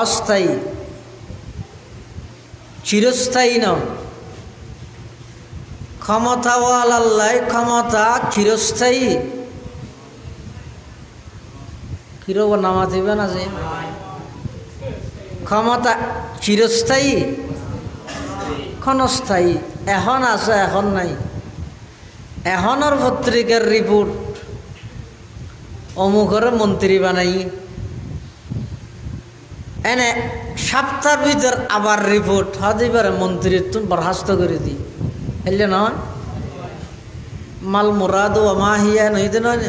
অস্থায়ী, চিরস্থায়ী ন ক্ষমতাওয়াল আল্লাহ ক্ষমতা চিরস্থায়ী। কিরব নামা দিবে না যে? ক্ষমতা চিরস্থায়ী, ক্ষণস্থায়ী। এখন আছে, এখন নাই। এখনের পত্রিকার রিপোর্ট অমুকের মন্ত্রী বানাই। এনে সপ্তাহের ভিতর আবার রিপোর্ট হদিবার মন্ত্রীর তুমি বরখাস্ত করে দি এলে নয় মাল মুরাদ ও মাহিয়া নইতে নয়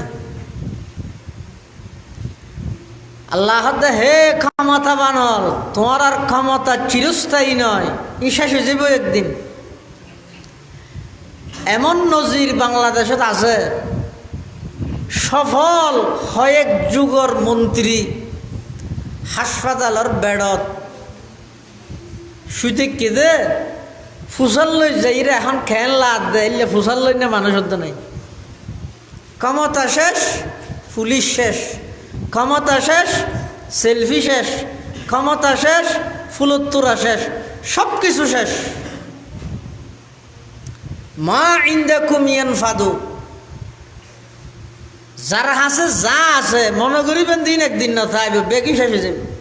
আল্লাহ হে ক্ষমতা বানল তোমার আর ক্ষমতা চিরস্থায়ী নয় ঈশা সুজিব একদিন। এমন নজির বাংলাদেশত আছে, সফল হয়েক যুগর মন্ত্রী হাসপাতালের বেডত। শুইতে কেদে ফুসাল লই যাইরে এখন খেয়াল লাদ দে, এলে ফুসাল লই না মানুষ হতো নাই। ক্ষমতা শেষ, পুলিশ শেষ। ক্ষমতা শেষ, সেলফি শেষ। ক্ষমতা শেষ, ফুলোত্তরা শেষ। সব কিছু শেষ। মা ইন্দা কুমিয়ান ফাদু যারা আছে, যা আছে, মনে করিবেন দিন একদিন না থাকবে বেগি শেষ যাবে।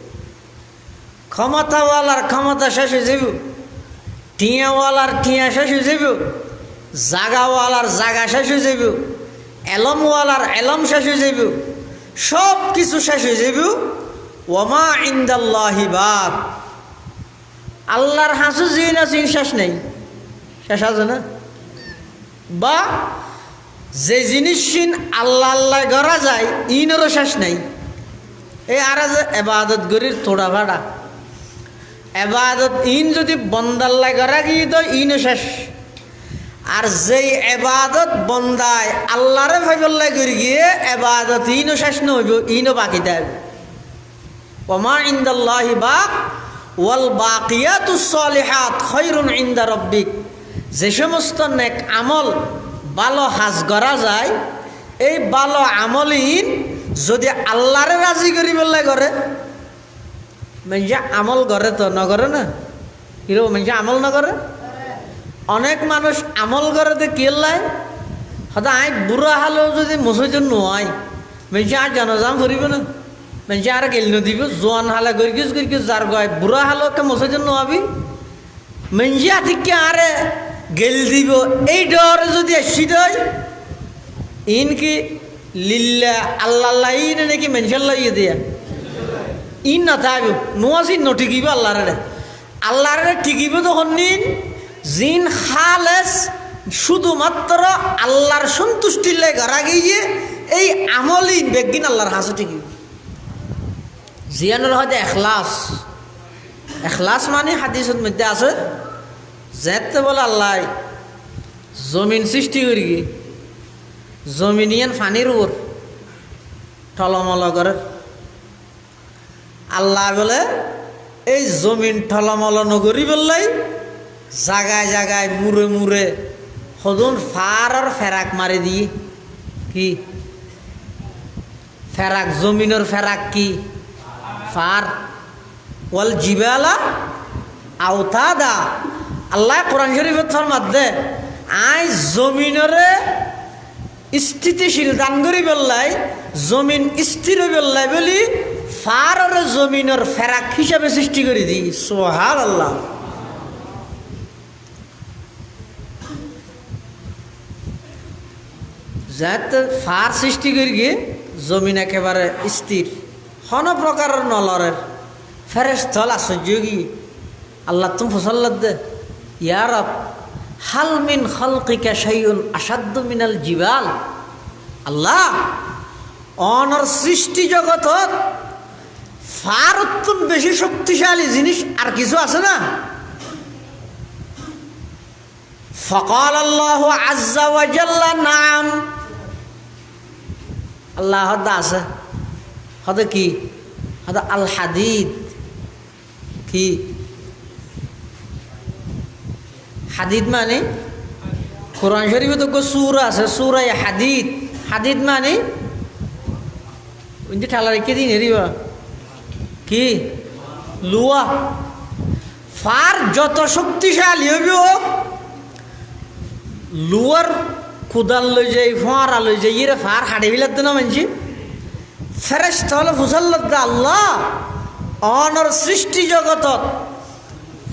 ক্ষমতাওয়ালার ক্ষমতা শেষ যাব। টিয়াওয়ালার টিয়া শেষ যাব। জাগাওয়ালার জাগা শেষ যাব। এলমওয়ালার এলম শেষ যাব। সব কিছু শেষ যাব। ওমা ইন্দাল্লাহি বাদ। আল্লাহর হাসু জিন আছে শেষ নেই। শেষ আছে না? বা যে জিনিস আল্লাহ আল্লাহ করা যায়, ইনেরও শেষ নাই। এই আর এবাদত গরির তোড়া ভাড়া। এবাদত ইন যদি বন্দাল্লাই করা গিয়ে তো ইনও শেষ। আর যেই এবাদত বন্দায় আল্লাহরে ভাইবল্লাই করে গিয়ে এবাদত ইনও শেষ নহইব ইনও বাকি দেয়। ওমা ইন্দাল্লাহি বা ওয়াল বাকিয়াতু সলিহাত খৈরুন ইন্দা রব্বিক। যে সমস্ত নেক আমল ভালো হাজ করা যায়, এই ভালো আমলিন যদি আল্লাহরে রাজি করি বললে করে। মেঞ্জা আমল করে তো নগরে না? হিরো মেঞ্জা আমল নগরে অনেক মানুষ আমল করে তো কেল্লাই হয়তো আই বুড়া হালেও যদি মসজিদ নয় মেঞ্জা আর জনজাম ফুরিব না? মেঞ্জা আর গেল নদিব, জোয়ান হালে গরিকিস গরিকিস যার গয়, বুড়া হালকে মসজিদ নোয়াবি? মেঞ্জা ঠিক আরে গেল দিব, এই ডরে যদি আসি দই ইন কি লিল্লা আল্লাহ ইন নাকি মেনশাল্লাহ ইয়ে দিয়া ইন না থাকবে নোয়াসি নঠিকিব আল্লাহরে আল্লাহরে ঠিকিব তখন নিন, জিন খালেস শুধুমাত্র আল্লাহর সন্তুষ্টির লাই ঘরা গিয়ে এই আমলিন বেগিন আল্লাহর হাসু ঠিকিব। জিয়ানোর হয়তো এখলাস এখলাস মানে হাদিসের মধ্যে আছে যেতে বলে আল্লাহ, জমিন সৃষ্টি করি কি জমিন ইয়ান ফানির উপর, ঠলমল করে। আল্লাহ বলে, এই জমিন ঠলমল নগরী বললাই জাগায় জাগায় মুরে মুরে সদুন ফার আর ফেরাক মারি দিয়ে। কি? ফেরাক জমিনের ফেরাক কি? Fur. Wall জিবালা আওতাদা। Allah Quran শরীফত ফরমাত they, I জমিনরে স্থিতিশীল দান করি বললাই, জমিন স্থির বললাই বলি ফারর জমিনের ফেরাক হিসাবে সৃষ্টি করে দি সোহার আল্লাহ যাতে ফার সৃষ্টি করি গিয়ে জমিন একেবারে স্থির। হন প্রকারের নলরের ফেরেস্থল আশ্চর্য গিয়ে আল্লাহ তুমি ফসল্লাদ দে। ইয়ারব হাল মিন খলকিকা শাইউন আসাদ্দ মিনাল জিবাল। আল্লাহ, অনর সৃষ্টি জগতত ফারতুন বেশি শক্তিশালী জিনিস আর কিছু আছে না? ফকাল আল্লাহ আজ্জা নাম। আল্লাহ হদা আছে। হদে কি? হদা আল হাদিদ। কি? হাদিদ মানে? কোরআন শরীফে তো সুর আছে, সুরাই হাদিদ। হাদিদ মানে? ঠেলা রেখে দিন হেরিবা কি? লুয়া। ফার যত শক্তিশালী হইব লুয়ার কুদাল লই যাই, ফোঁয়ারা লই যাই, ইরে ফার হাড়ে বিলাত না মানছি। ফেরেস্ত হলে ফুসাল্লাদ আল্লাহ। অনর সৃষ্টি জগতত।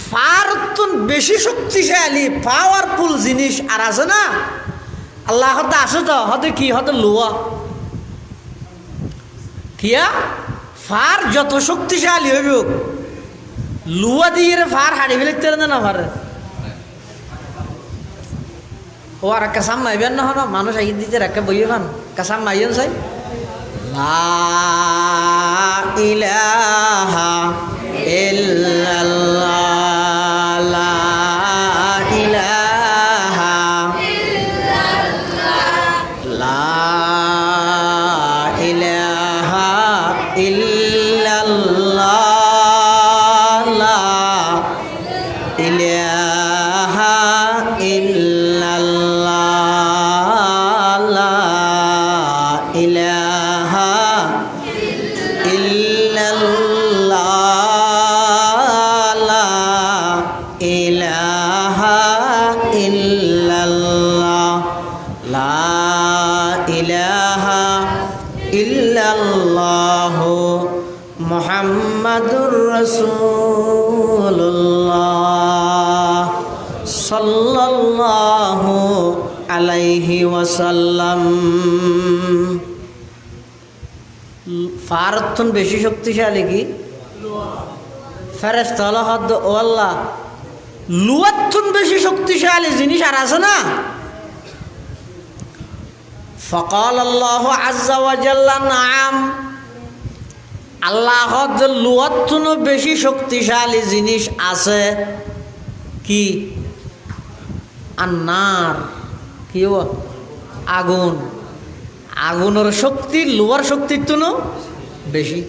ফার তুন বেশি শক্তিশালী পাওয়ারফুল জিনিস আর আছে না? আল্লাহ হতে আছে তো, হতে কি? হতে লুয়া। কিয়া? ফার যত শক্তিশালী হইব, লুয়া দিয়ে ফার হাড়ি ফেলিতে না ফারে? ও আর কাসাম মাইবেন না হন, মানুষ আই দিতে রাখে বইয়ে পান কাসাম মাইয়েন চাই লা ইলাহা ওয়াসাল্লাম ফারতুন বেশি শক্তিশালী কি? ফেরেস্ত আল্লাহ। লুয়াতুন বেশি শক্তিশালী জিনিস আর আছে না? ফকাল আল্লাহ নাম আল্লাহ লুয়াতুনও বেশি শক্তিশালী জিনিস আছে কি? আন্নার। কি আগুন। আগুনের শক্তি লোয়ার শক্তির তুনো বেশি।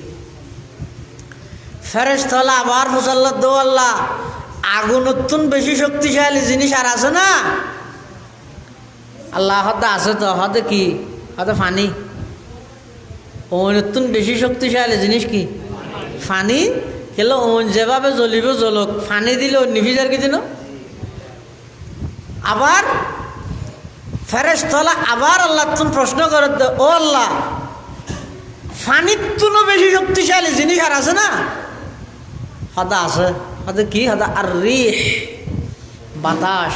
ফেরেস্তলা আবার ফসল্লা দোয়াল্লা আগুনের তুন বেশি শক্তিশালী জিনিস আর আছে না? আল্লাহ হতে আছে তো হতে কি? হতে ফানি। ওন বেশি শক্তিশালী জিনিস কি? ফানি? কেলো ওন যেভাবে জ্বলিব জ্বলক, ফানি দিলে ওর নিভিজার কি দিন আবার ফেরেস্তলা আবার আল্লাহ তুমি প্রশ্ন করে ও আল্লাহ ফানির তুনো বেশি শক্তিশালী জিনিস আর আছে না? হদা আছে। হদা কি? হদা আর রিহ বাতাস।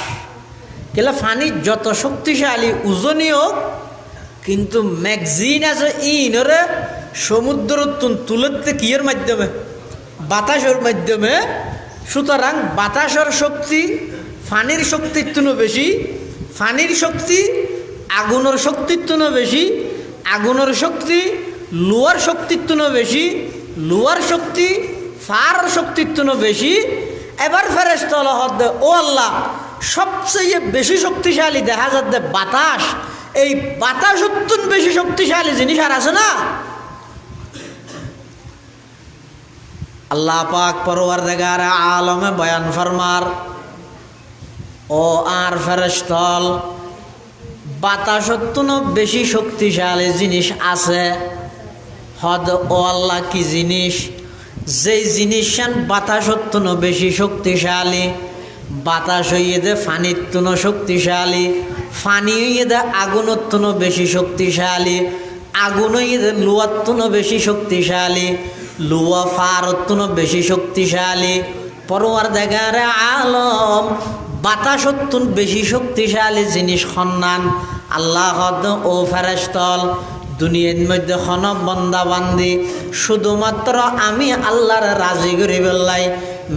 কেলে ফানি যত শক্তিশালী উজনি হোক, কিন্তু ম্যাগজিন আছে ইনরে সমুদ্র তুলতে কিয়ের মাধ্যমে? বাতাসের মাধ্যমে। সুতরাং বাতাসের শক্তি, ফানির শক্তির তুনো বেশি। ফানির শক্তি, আগুনের শক্তির তুনো বেশি, আগুনের শক্তি লোয়ার শক্তির তুনো বেশি লোয়ার শক্তি ফার শক্তির তুনো বেশি। এবার ফেরেস্তল হদ্দে ও আল্লাহ, সবচেয়ে বেশি শক্তিশালী দেখা যাচ্ছে বাতাস। এই বাতাস অত্যন্ত বেশি শক্তিশালী জিনিস আর আছে না? আল্লাহ পাক পরওয়ার দেগার আলমে বয়ান ফরমার ও আর ফেরস্তল বাতাসত্তুন বেশি শক্তিশালী জিনিস আছে। হদ ও আল্লাহ কি জিনিস? যেই জিনিস বাতাসত্তুন বেশি শক্তিশালী। বাতাস হইয়ে দে ফানির তুন শক্তিশালী। ফানি হইয়ে দে আগুনের তুন বেশি শক্তিশালী। আগুন হইয়ে দে লোয়ার তুন বেশি শক্তিশালী। লুয়া ফারতুন বেশি শক্তিশালী। পরোয়ার দেখার আলম বাতাসত্তুন বেশি শক্তিশালী জিনিস সন্ধান আল্লাহ ও ফেরেস্তল দুনিয়ার মধ্যে খন বন্দা বান্দি শুধুমাত্র আমি আল্লাহর রাজি করি বেল্লাই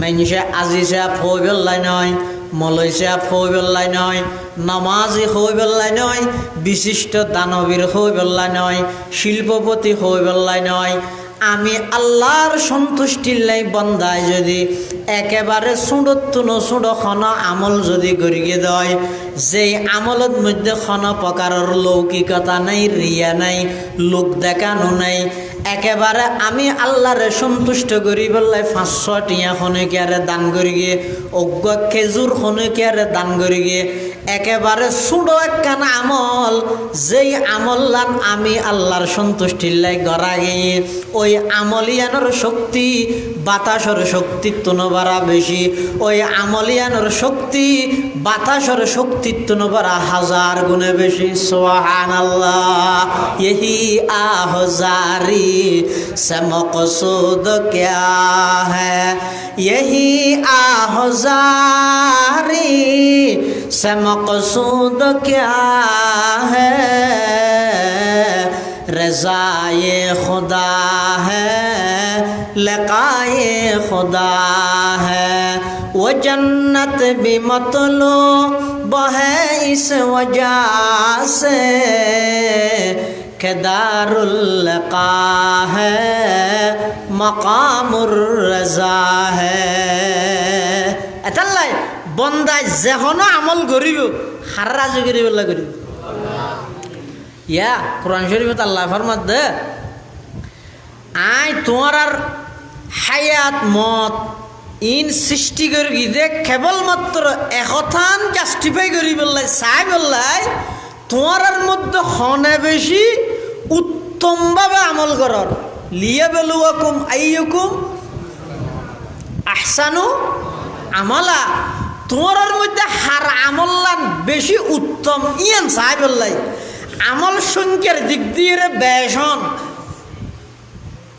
মেনসে আজিসে ফই বেল্লাই নয় মলইসে ফই বেল্লাই নয়, নমাজি হই বেল্লাই নয়, বিশিষ্ট দানবীর হই বেল্লাই নয়, শিল্পপতি হই বেল্লাই নয় আমি আল্লাহর সন্তুষ্টির লাই বন্দায় যদি একেবারে সুঁড়তুন সুঁড় খন আমল যদি গড়িয়ে দেয়, যেই আমলত মধ্যে খন প্রকারের লৌকিকতা নাই, রিয়া নাই, লোক দেখানো নাই, একেবারে আমি আল্লাহরে সন্তুষ্ট করি বললাই পাঁচশো টিয়া খনে কেয়ারে দান করি গিয়ে অজ্ঞ খেজুর খনে কেয়ারে দান করি গিয়ে একেবারে ছোট একখান আমল। যেই আমল্লান আমি আল্লাহর সন্তুষ্টির লাই গড়া গিয়ে ওই আমলিয়ানোর শক্তি, বাতাসর শক্তির তুনবারা বেশি। ওই আমলিয়ানোর শক্তি, বাতাসর শক্তির তুনবারা হাজার গুণে বেশি। সোহান আল্লাহ এহি আহ শ্যামক সে মকসুদ হ্যাঁ এহি আহজারি سے مقصود کیا ہے؟ رضائے خدا ہے، لقائے خدا ہے۔ وہ جنت بھی مطلوب ہے اس وجہ سے کہ دار اللقا ہے۔ مقام الرضا ہے বন্দাই যেহনো আমল করিব হার রাজু করিব করিব। ইয়া কোরআন শরীফত আল্লাহ ফরমাত দে, আই তোমার আর হায়াত, মত, ইন সৃষ্টি করি গিয়ে কেবলমাত্র একথান জাস্টিফাই করি বললাই, চাই বললাই, তোমার মধ্যে হনে বেশি উত্তমভাবে আমল করার। লিয়া বেলুয়াকুম আইয়ুকুম আহসানু আমলা। তোমার মধ্যে হার আমল্লান বেশি উত্তম। ইয়ান চাই বললাই আমল সংখ্যার দিক দিয়ে বেশন।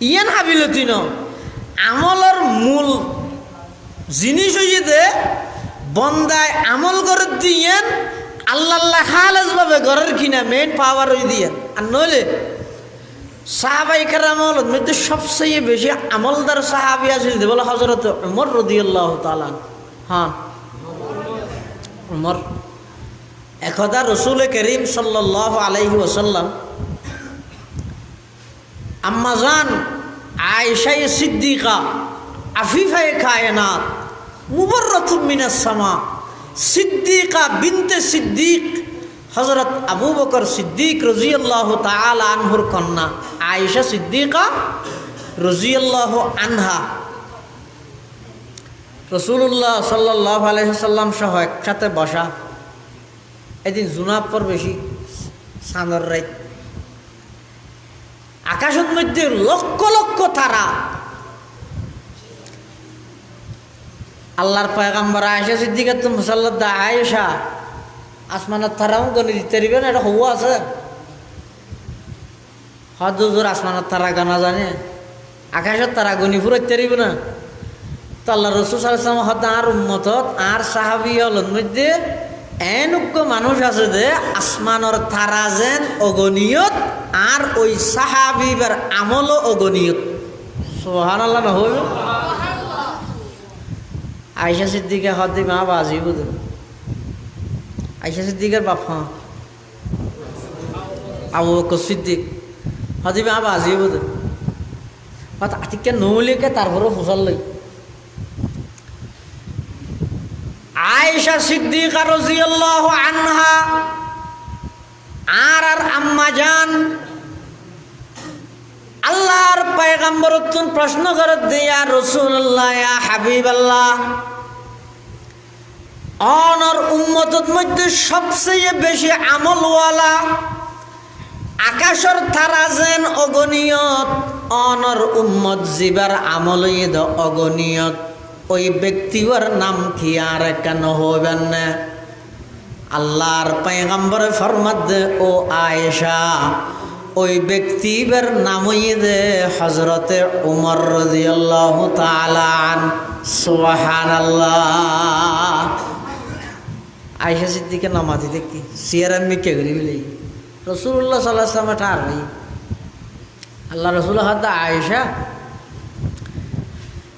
ইয়ান হাবিলতি ন আমলের মূল জিনিস হইয়ে দে বন্দায় আমল করে দিয়েন, আল্লাহ খালেজ ভাবে ঘরের কিনা মেন পাওয়ার হয়ে দিয়ে আর নইলে সাহাবাই কারামল মধ্যে সবচেয়ে বেশি আমলদার সাহাবি আছিল বলে হজরত উমর রদিয়াল্লাহ তালান হ্যাঁ। উমর। একদা রসুল করিম সাল্লাহ আলাইহি ওসাল্লাম আম্মাজান আয়সাই সিদ্দিকা, আফিফায় কায়নাত মুবর্রতুম মিনাস সামা, সিদ্দিকা বিনতে সিদ্দিক হজরত আবু বকর সিদ্দিক রজিয়াল্লাহ তাল আনহুর কন্যা আয়েশা সিদ্দিকা রজিয়াল্লাহ আনহা। রসুল্লাহ সাল্লাহ আলহিসাল্লাম সহ একসাথে বসা। এদিন জুনাপর বেশি সাঁদর রাইত। আকাশের মধ্যে লক্ষ লক্ষ তারা। আল্লাহর পয়গাম্বর আয়েশা সিদ্দিকা তো আয়েশা, আসমানের তারাও গণি দিতে পারিবে না এটা হবু আছে। হদ জোর আসমানের তারা গানা জানে, আকাশের তারা গণি ফুরাইতে পারিব না তো আল্লাহ রসুল সাল্লাম আর উম্মতত, আর সাহাবি হলর মধ্যে এনুক্য মানুষ আছে যে আসমানের তারা যেন অগণীয়ত, আর ওই সাহাবিবার আমলও অগণীয়ত। সোহান আল্লাহ নহব আয়সা সিদ্দিকে হদি মা বাজি বুধ আয়সা সিদ্দিকের বাপ হ্যাঁ। আবু সিদ্দিক। হদি মা বাজি বুধ হত আতিকে নৌলিকে তারপরে ফসল লই। আয়েশা সিদ্দিকা আনহা আর আর আম্মা জান আল্লাহর পয়গম্বর প্রশ্ন করে দিয়া রসুল্লাহ ইয়া হাবিবাল্লাহ, অনর উম্মতর মধ্যে সবচেয়ে বেশি আমলওয়ালা আকাশর তারা যেন অগণীয়ত, অনর উম্মত জীবার আমলইদ অগণীয়ত। ওই ব্যক্তির নাম কি আর কেন হইবেন না? আল্লাহর পয়গম্বর ফরমাদ, ও আয়েশা, ওই ব্যক্তির নামই দে হজরতে উমর রদিয়াল্লাহু তালান সুবাহান আল্লাহ আয়েশা সিদ্দিকে নামাতি দেখি সিয়ারান মিকে করি বলি। রসুল্লাহ সাল্লাহ ভাই আল্লাহ রসুল হাত আয়েশা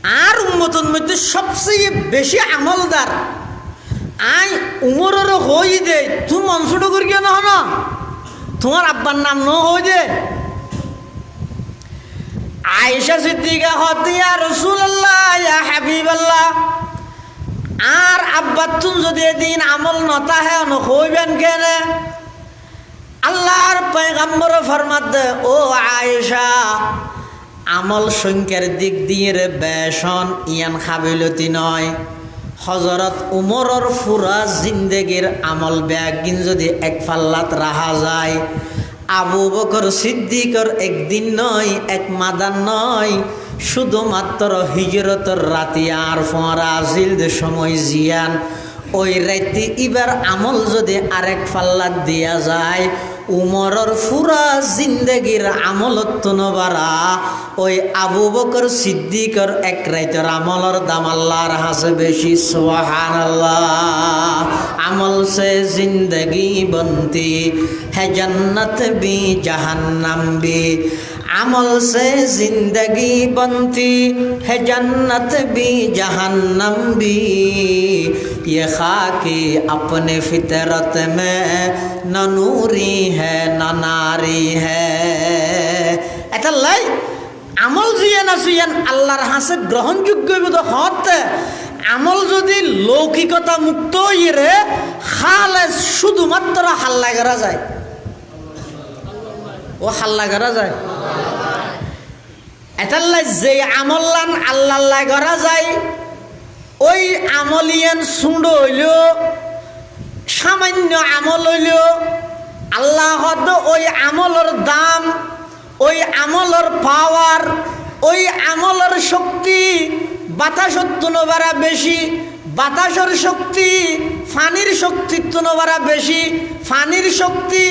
আর উম্মতর মধ্যে সবচেয়ে বেশি আমলদার। আই উমরেরও হই দে তুই মনসুটো করি কেন হন তোমার আব্বার নাম ন হই দে আয়েশা সিদ্দিকা হতিয়া রসুল্লাহ ইয়া হাবিবাল্লাহ। আর আব্বার তুন যদি এদিন আমল নতা হে হইবেন কেনে? আল্লাহর পয়গাম্বর ফরমাত ও আয়েশা আমল সংখ্যার দিক দিয়ে রে বেসন ইয়ান খাবিলতি নয়। হজরত উমরর ফুরা জিন্দেগির আমল ব্যাগিন যদি এক ফাল্লাত রাহা যায়, আবু বকর সিদ্দিকর একদিন নয়, এক মাদান নয়, শুধুমাত্র হিজরতর রাতি আর ফোঁরা আজিল সময় জিয়ান। ওই রাইতে ইবার আমল যদি আরেক ফাল্লাত দিয়া যায় উমরর ফুরা জিন্দগির আমলত নবারা। ওই আবু বকর সিদ্দিকর এক রাইতর আমলর দাম আল্লাহর হাসে বেশি সোহান আমল সে জিন্দগি বন্তি, হে জন্নত বি জাহান্নাম বি। আমল সে জিন্দগি বন্তি, হে জন্নত বি জাহান্নাম বি। ইয়ে খাকি আপনে ফিতরত মে, না নূরি হে, না নারি হে। এটা লাই, আমল জিয়ে না সুয়েন আল্লাহর হাসে গ্রহণযোগ্য বিদ হতে আমল যদি লৌকিকতা মুক্ত ইয়ে রে খালে শুধুমাত্র হাল্লা করা যায়। ও হাল্লা করা যায়। এটাল্লাই যে আমল্লান আল্লাহ করা যায়, ওই আমলিয়ান সুন্ড হইল, সামান্য আমল হইল, আল্লাহ ওই আমলের দাম, ওই আমলের পাওয়ার ওই আমলের শক্তি বাতাসত্ব নবারা বেশি বাতাসের শক্তি, ফানির শক্তিত্ব নবারা বেশি, ফানির শক্তি,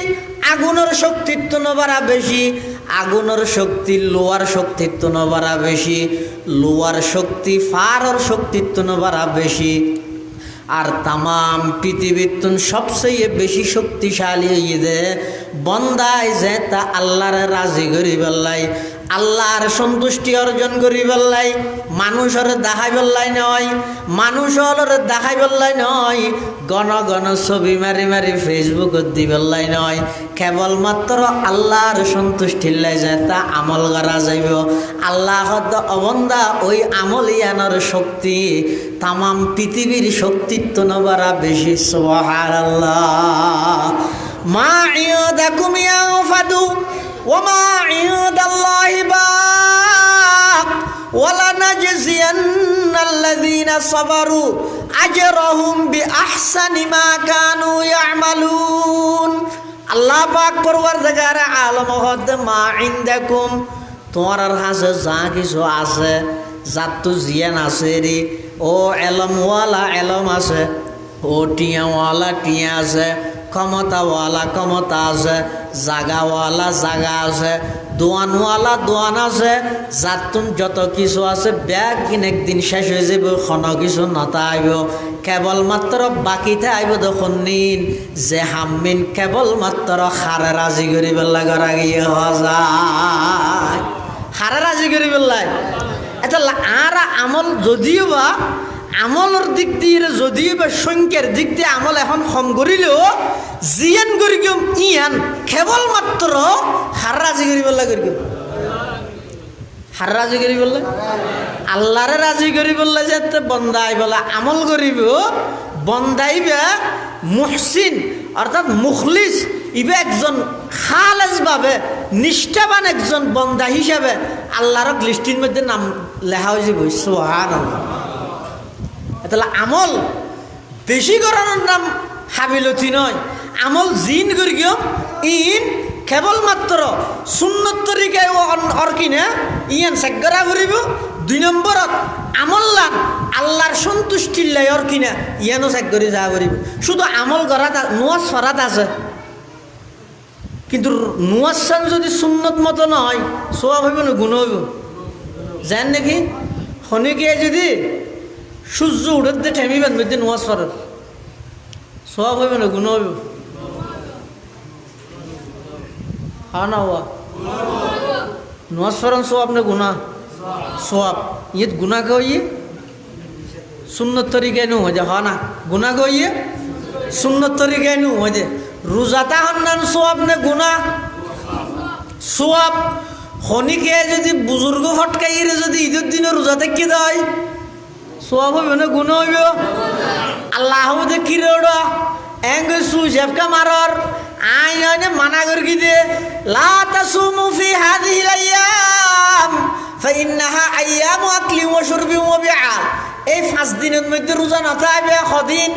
আগুনের শক্তিত্ব নবারা বেশি, আগুনের শক্তি লোয়ার শক্তিত্ব নবারা বেশি লোয়ার শক্তি, ফারর শক্তিত্ব নবারা বেশি। আর তামাম পৃথিবীর তুন সবচেয়ে বেশি শক্তিশালী ঈদে বন্দায় যে তা আল্লাহর রাজি করি বেল্লাই আল্লাহর সন্তুষ্টি অর্জন করি বেল্লাই, মানুষের দেখাই বেল্লাই নয়, মানুষের দেখাই বেল্লাই নয়, গণ গণ ছবি মারি মারি ফেসবুকত দি বেল্লাই নয়। কেবলমাত্র আল্লাহর সন্তুষ্টি লাই যে তা আমল করা যাইব। আল্লাহ অবন্দা ওই আমলিয়ানোর শক্তি, তামাম পৃথিবীর শক্তিত্ব নবারা বেশি সোহার আল্লাহ মা ইয়দাকুম ইয়াফাদু ওয়া মা ওয়ালা নাজজিয়ান্নাল্লাযীনা সাবারু আজরাহুম বিআহসানি মা কানু ইয়ামালুন। আল্লাহ পাক পরওয়ারদিগার আলম হদ মা ইনদাকুম। তোমার কাছে যা কিছু আছে যার তো জিয়ান আছে রে। ও এলমওয়ালা, এলম আছে। ও টিয়াওয়ালা, টিয়া আছে। ক্ষমতাওয়ালা, ক্ষমতা আছে। জাগাওয়ালা, জাগা আছে। দোয়ানওয়ালা, দোয়ান আছে যার যত কিছু আছে, ব্যাগ কিন একদিন শেষ হয়ে যাব খন কিছু নতা আইব কেবলমাত্র বাকিতে আইব দেখুন নিন, যে হাম্মিন কেবলমাত্র খারে রাজি করি বেলা করা গিয়ে হজায় খারে রাজি করি বেলায় এটা আর আমল যদিও বা, আমলের দিক দিয়ে, যদিও বা সংখ্যার দিক দিয়ে আমল এখন কম করিলেও জিয়ান করি গম ইয়ান কেবলমাত্র হার রাজি করি বললা করি গম হার রাজি বললে? আল্লাহরে রাজি করি বললে যে বন্দাই বলা আমল করিব, বন্দাইবে মুহসিন, অর্থাৎ মুখলিস, ইবে একজন খালেজ ভাবে, নিষ্ঠাবান একজন বন্দা হিসাবে আল্লাহর লিস্টির মধ্যে নাম লেখা হয়ে যাব সোহান তাহলে আমল বেশি করানোর নাম হাবিলতি নয়। আমল জিন করি গিয়ে ইন কেবলমাত্র সুন্নত তরিকায় অর কিনে ইয়ান সাগ্গরা করিব। দুই নম্বরত আমল্লান আল্লাহর সন্তুষ্টির লাই অর কিনা ইয়ানো সাগ করে যা করিব। শুধু আমল করাত নোয়াজ ফরাত আছে। কিন্তু নোয়াজ যদি সুন্নত মতো নয় সোয়াব হইব না গুণ হইব? জান নাকি? শনিকে যদি সূর্য উঠতে ঠেমিবেন মধ্যে নোয়াজ ফরাত, সোয়াব হইব না গুণ হইব? হা না হওয়া নোয়াজ ফরান সোয়াব না গুণা। সোয়াব ইয়ে গুণা কইয়ে সুন্নত তরিকায় নু হয়ে হ না। গুণা কইয়ে সুন্নত তরিকায় নু হয়ে রোজাতা হন্নান সোয়াব নে গুণা। সোয়াব শনিকে যদি বুজুর্গ ফটকাইরে যদি ঈদের দিনে রোজা থেকে দেয় সোয়াব হইব না, গুণ হইব। আল্লাহ হব কি রে ওটা এঙ্গ সুজেবকা মারর। আইন মানা করে কি দে লা তাসুমু ফি হাদিহিল আইয়াম ফাইন্নাহা আইয়ামু আকলি ওয়া শুরবি ওয়া বিআল এই পাঁচ দিনের মধ্যে রোজা নথাইবে সদিন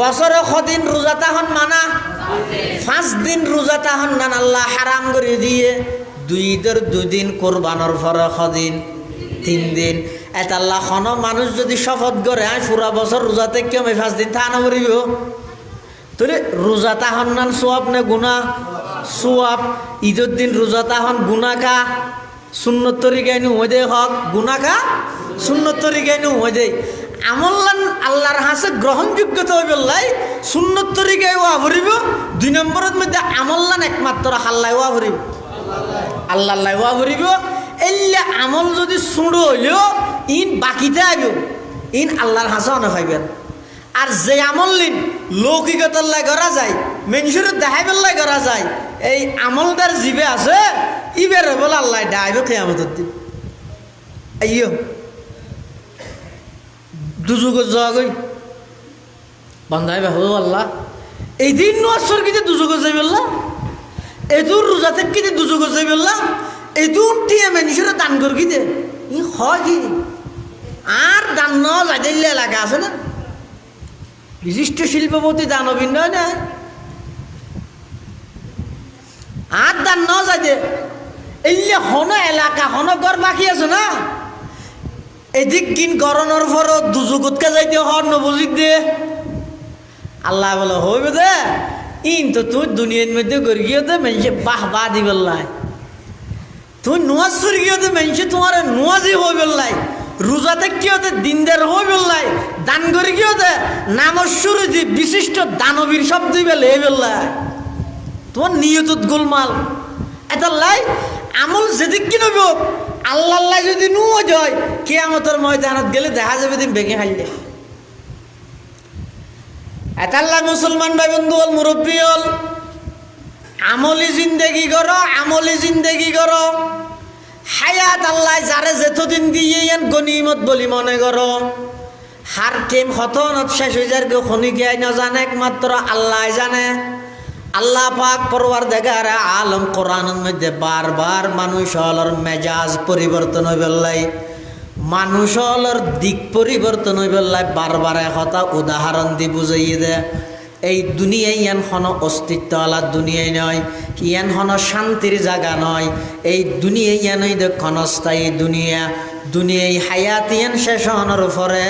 বছরে সদিন রোজা তাহন মানা? পাঁচ দিন রোজা তাহন নান আল্লাহ হারাম করে দিয়ে দুই ঈদের দুদিন কোরবানোর পরে সদিন তিন দিন। এটা আল্লাহ মানুষ যদি শপথ করে, আয় পুরা বছর রোজাতে কেউ আমি পাঁচ দিন থানা মরিব তোরে রোজা তাহন নান সোয়াব নে গুণা সোয়াব ঈদের দিন রোজা তাহন গুণাকা সুন্নত তরিকায় নু হয়ে হক গুণাকা সুন্নত তরিকায় নু হয়ে আমল্লান আল্লাহর হাসে গ্রহণযোগ্যতা হইব লাই সুন্নত তরিকায় ওয়া ভরিব, দুই নম্বরের মধ্যে আমল্লান একমাত্র হাল্লাই ওয়া ভরিব। আল্লাহ ওয়া ভরিব। এল্লা আমল যদি সুড়ো হইলেও, ইন বাকিতে আইব। ইন আল্লাহর হাসে অনে পাইবেন আর যে আমল লিন লৌকিকতার লাই করা যায় মেনসুর দেখাইবার লাই করা যায়, এই আমলদার জিবে আছে, ইবের বলে আল্লাহ ডাইব কেয়ামতের দিন। আইয়ো। দুযুগের জগই বন্ধাই বাহু আল্লাহ। এই দিন নোয়ার কিতে দুযুগে যাই বললাম এদুর রোজা থেকে কিতে দুযুগে যাই বললাম এদুন টিয়ে মেনসুরে দান কর কিতে? ই হয় কি? আর দান ন যাইলে এলাকা আছে না? বিশিষ্ট শিল্পপতি দানবীন নয় না আর দান ন যাইতে এই যে হন এলাকা, হন ঘর বাকি আছে না? এদিক কিন করণের পর দুযুগতকে যাইতে হর নবজিক দে। আল্লাহ বলে হইবে দে, ইন তো তুই দুনিয়ার মধ্যে গড় গিয়ে দে মেনছে বাহ বাহ দি বললাই। তুই নোয়াজ সরি গিয়ে দে মেনছে তোমার নোয়াজি হই বললাই। রোজাতে কি হতে দিনদার হই বললাই দান করে কি হতে নামর শুরু দি বিশিষ্ট দানবীর শব্দ বেলে এই বললাই তোমার নিয়তত গোলমাল। এটা লাই আমল যেদিক কি নব আল্লাহ যদি নুও যায় কে কেয়ামতের ময়দানত গেলে দেখা যাবে দিন ভেঙে খাইলে এতাল্লা মুসলমান ভাই বন্ধু হল, মুরব্বী হল, আমলি জিন্দেগি করো, আমলি জিন্দেগি করো। হায়াত আল্লাহ যারে যেতদিন দিয়ে গনিমত বলি মনে করো। হার টেম হতনত শেষ হয়ে যার কেউ খনিকে জানে, একমাত্র আল্লাহ জানে। আল্লাহ পাক পরবার দেখার আলম কোরআনের মধ্যে বারবার মানুষ হলর মেজাজ পরিবর্তন হয়ে বেল্লাই মানুষ হলর দিক পরিবর্তন হয়ে বেল্লাই বারবার একথা উদাহরণ দি বুঝাইয়ে দে। এই দুনিয়ায় ইয়ান হন অস্তিত্ব আলা দুনিয়ায় নয় ইয়ান হন শান্তির জায়গা নয়। এই দুনিয়ায় ইয়ান ওই ক্ষণস্থায়ী দুনিয়া দুনিয়ায় হায়াত ইয়ান শেষ হওয়ার পরে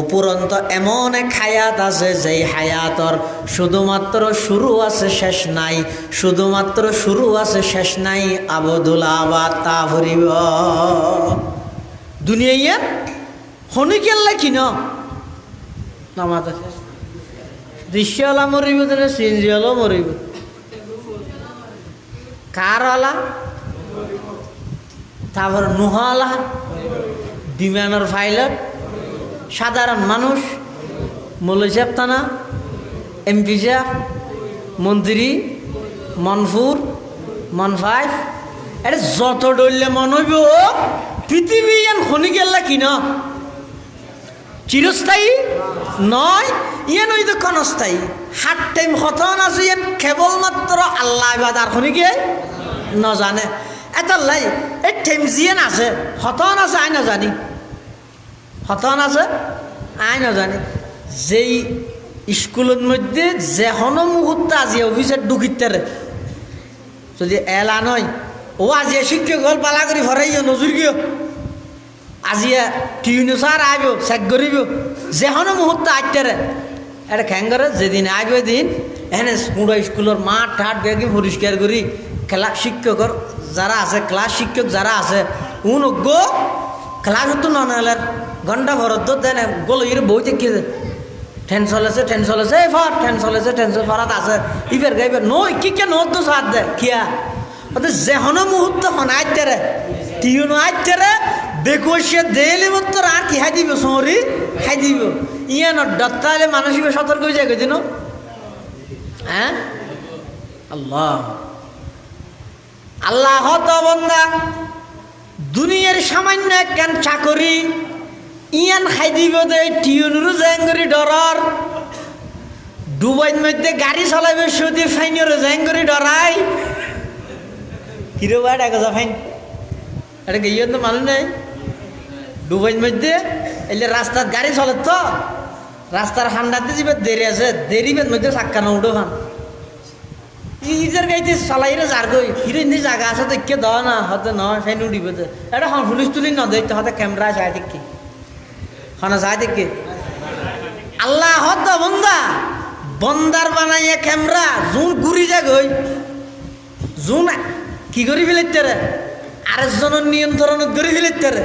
অপুরন্ত এমন এক হায়াত আছে যেই হায়াতর শুধুমাত্র শুরু আছে, শেষ নাই। শুধুমাত্র শুরু আছে, শেষ নাই। আবদুল আবাদ তা ভরিব। দুনিয়া ইয়ান হনি কেল্লা কিন? নামাজ আছে। দৃশ্যওয়ালা মরিব তেনে চিনজিওয়ালাও মরিব কারওয়ালা তারপর নুহাওয়ালা বিমানের পাইলট সাধারণ মানুষ মৌলী সাহেব থানা? এমপি সাহেব মন্ত্রী মনফুর মনফাইফ এটা যত ডরলে মন হইব পৃথিবী ইয়ান খনি গেল্লা কিনা চিরস্থায়ী? নয় ইয়ে ওই তো ক্ষণস্থায়ী। হাত টাইম হতন আছে ইয়ান কেবলমাত্র আল্লাহ বা বাদার খনিকে নজানে। এটা লাই এই টাইম জিয়ান আছে হতন আছে, আই নজানি। হতন আছে, আই নজানি। যেই স্কুলের মধ্যে যে যেখনো মুহূর্ত আজি অফিসের ঢুকিতে যদি এলা নয় ও আজি শিক্ষক হল পালা করে ভরাইও নজর গিয়ে আজিয়া টিউনো সার আইব, চেক করিব যেখনো মুহূর্ত আইতারে এটা খেং করে যেদিন আইব দিন এনে পুরো স্কুলের মাঠ ঠাট বেগে পরিষ্কার করি খেলা শিক্ষকর যারা আছে ক্লাস শিক্ষক যারা আছে, উন গো ক্লাস তো ননালের ঘণ্টা ভরত দেন গোল ইয়ে বই দেখি টেন চলেছে টেন চলেছে এই ফর টেন চলেছে টেন ফরাত আছে ইবের গাইবে নই কি কে নত তো দে, কিয়া? ওদের যেহনো মুহূর্ত হনাইতারে টিউনো আইতারে বেকুশে দেলি মতো আর কি হাই দিব সরি হাই দিব ইয়ান ডত্তালে মানসিক সতর্ক হয়ে যায় দিন হ্যাঁ আল্লাহ আল্লাহ হত বন্দা দুনিয়ার সামান্য একখান চাকরি ইয়ান খাই দিব দে টিউনুরু জেঙ্গরি ডরার ডুবাইর মধ্যে গাড়ি চালাবে সৌদি ফাইনের জেঙ্গরি ডরাই হিরো বাড়ি এক ফাইন এটা গিয়ে তো মানুষ নেই ডুবাইর মধ্যে এলে রাস্তার গাড়ি চলে তো, রাস্তার হান্ডাতে যাবে দেরি আছে দেরি বেদ মধ্যে চাক্কা না উঠো খান। ইজার গাইতে চালাইরে যার গই হিরো ইন্দি জায়গা আছে তো কে দেওয়া না, হতে নয় ফেন উঠিবে তো। এটা হন পুলিশ তুলি ন দেখতে হতে ক্যামেরা যায় দেখি। হনা যায় দেখি। আল্লাহ হত বন্দা, বন্দার বানাইয়া ক্যামেরা, জুন ঘুরি যা গই জুন কি করি ফেলিতে রে? আরেকজনের নিয়ন্ত্রণত করি ফেলিতে রে।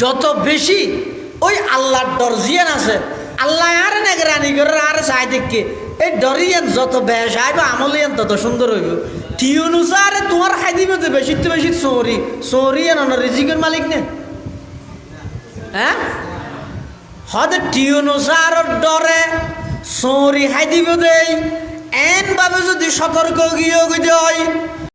যত বেশি ওই আল্লাহর ডর জিয়ান আছে, আল্লাহ আর নেগরানি করে, আর চাই দেখকে এই ডরিয়ান যত বেশ আইব, আমলিয়ান তত সুন্দর হইব। টিউনুসারে তোমার খাই দিবে তো বেশি তো বেশি সৌরি। সৌরি এন রিজিকের মালিক নে। হ্যাঁ? হতে টিউনুসার ডরে, সৌরি খাই দিব দেই। এন ভাবে যদি সতর্ক গিয়ে হয়